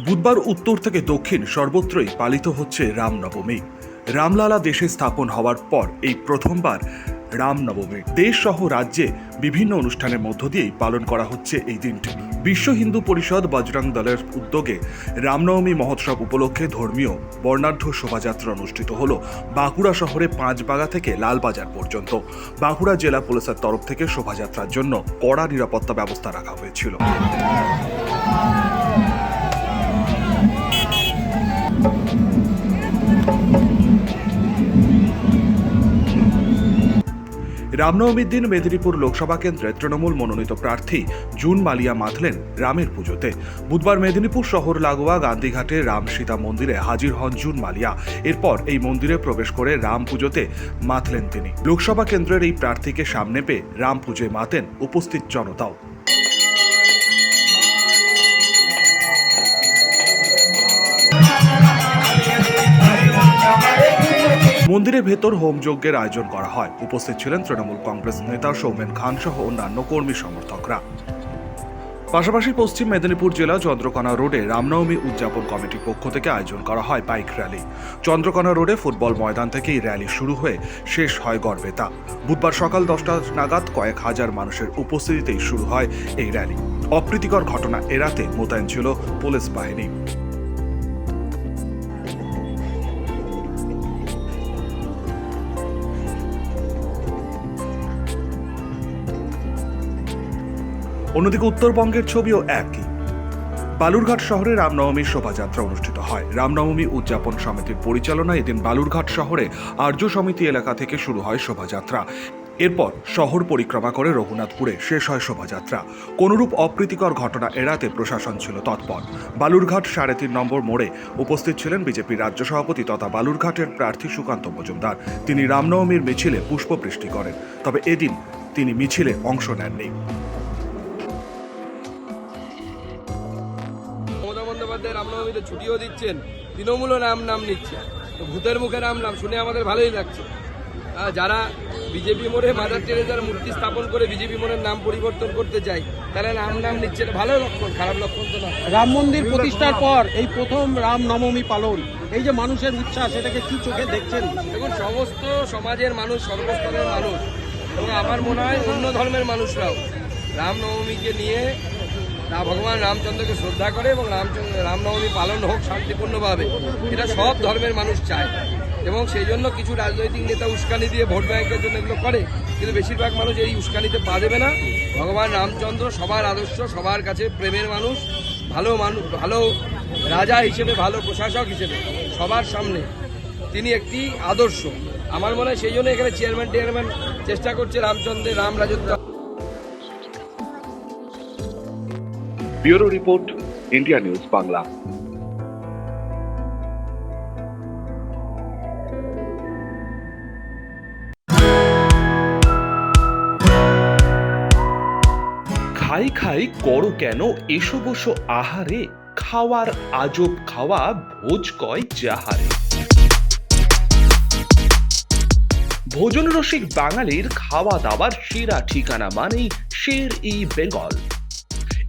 বুধবার উত্তর থেকে দক্ষিণ সর্বত্রই পালিত হচ্ছে রামনবমী। রামলালা দেশে স্থাপন হওয়ার পর এই প্রথমবার রামনবমী। দেশ সহ রাজ্যে বিভিন্ন অনুষ্ঠানের মধ্য দিয়েই পালন করা হচ্ছে এই দিনটি। বিশ্ব হিন্দু পরিষদ বজরং দলের উদ্যোগে রামনবমী মহোৎসব উপলক্ষে ধর্মীয় বর্ণাঢ্য শোভাযাত্রা অনুষ্ঠিত হল বাঁকুড়া শহরে পাঁচবাগা থেকে লালবাজার পর্যন্ত। বাঁকুড়া জেলা পুলিশের তরফ থেকে শোভাযাত্রার জন্য কড়া নিরাপত্তা ব্যবস্থা রাখা হয়েছিল। রামনবমীর দিন মেদিনীপুর লোকসভা কেন্দ্রে তৃণমূল মনোনীত প্রার্থী জুন মালিয়া মাতলেন রামের পুজোতে। বুধবার মেদিনীপুর শহর লাগোয়া গান্ধীঘাটে রাম সীতা মন্দিরে হাজির হন জুন মালিয়া। এরপর এই মন্দিরে প্রবেশ করে রাম পুজোতে মাতলেন তিনি। লোকসভা কেন্দ্রের এই প্রার্থীকে সামনে পেয়ে রাম পুজোয় মাতেন উপস্থিত জনতাও। মন্দিরের ভেতর হোমযজ্ঞের আয়োজন করা হয়। উপস্থিত ছিলেন তৃণমূল কংগ্রেস নেতা সৌমেন খান সহ অন্যান্য কর্মী সমর্থকরা। পাশাপাশি পশ্চিম মেদিনীপুর জেলা চন্দ্রকোনা রোডে রামনবমী উদযাপন কমিটির পক্ষ থেকে আয়োজন করা হয় বাইক র্যালি। চন্দ্রকোনা রোডে ফুটবল ময়দান থেকে এই র্যালি শুরু হয়ে শেষ হয় গড়বেতা। বুধবার সকাল দশটা নাগাদ কয়েক হাজার মানুষের উপস্থিতিতেই শুরু হয় এই র্যালি। অপ্রীতিকর ঘটনা এড়াতে মোতায়েন ছিল পুলিশ বাহিনী। অন্যদিকে উত্তরবঙ্গের ছবিও একই। বালুরঘাট শহরে রামনবমীর শোভাযাত্রা অনুষ্ঠিত হয়। রামনবমী উদযাপন সমিতির পরিচালনায় এদিন বালুরঘাট শহরে আর্য সমিতি এলাকা থেকে শুরু হয় শোভাযাত্রা। এরপর শহর পরিক্রমা করে রঘুনাথপুরে শেষ হয় শোভাযাত্রা। কোনরূপ অপ্রীতিকর ঘটনা এড়াতে প্রশাসন ছিল তৎপর। বালুরঘাট সাড়ে তিন নম্বর মোড়ে উপস্থিত ছিলেন বিজেপির রাজ্য সভাপতি তথা বালুরঘাটের প্রার্থী সুকান্ত মজুমদার। তিনি রামনবমীর মিছিলে পুষ্পবৃষ্টি করেন। তবে এদিন তিনি মিছিলে অংশ নেননি। বন্দ্যোপাধ্যায় রামনবমীতে ছুটিও দিচ্ছেন তৃণমূলও রাম নাম নিচ্ছে। তো ভূতের মুখে রাম নাম শুনে আমাদের ভালোই লাগছে। যারা বিজেপি মোড়ে মাদার টেরেজার মূর্তি স্থাপন করে বিজেপি মোড়ের নাম পরিবর্তন করতে চাই তাহলে রাম নাম নিচ্ছে ভালো লক্ষণ খারাপ লক্ষণ তো না রাম মন্দির প্রতিষ্ঠার পর এই প্রথম রাম নবমী পালন এই যে মানুষের উচ্ছ্বাস এটাকে কি চোখে দেখছেন? দেখুন সমস্ত সমাজের মানুষ সর্বস্তরের মানুষ এবং আমার মনে হয় অন্য ধর্মের মানুষরাও রামনবমীকে নিয়ে তা ভগবান রামচন্দ্রকে শ্রদ্ধা করে এবং রামচন্দ্র রামনবমী পালন হোক শান্তিপূর্ণভাবে। এটা সব ধর্মের মানুষ চায়। এবং সেই জন্য কিছু রাজনৈতিক নেতা উস্কানি দিয়ে ভোট ব্যাংকের জন্য এগুলো করে। কিন্তু বেশিরভাগ মানুষ এই উস্কানিতে পা দেবে না। ভগবান রামচন্দ্র সবার আদর্শ, সবার কাছে প্রেমের মানুষ, ভালো মানুষ ভালো রাজা হিসেবে, ভালো প্রশাসক হিসেবে, সবার সামনে। তিনি একটি আদর্শ। আমার মনে হয় সেই জন্য এখানে চেয়ারম্যান টেয়ারম্যান চেষ্টা করছে রামচন্দ্রের রাম রাজত্ব bureau report, India news Bangla. খাই খাই করো কেন এসো বসো আহারে, খাওয়ার আজব খাওয়া ভোজ কয় যাহারে। ভোজন রসিক বাঙালির খাওয়া দাওয়ার সেরা ঠিকানা মানেই Sher e Bengal.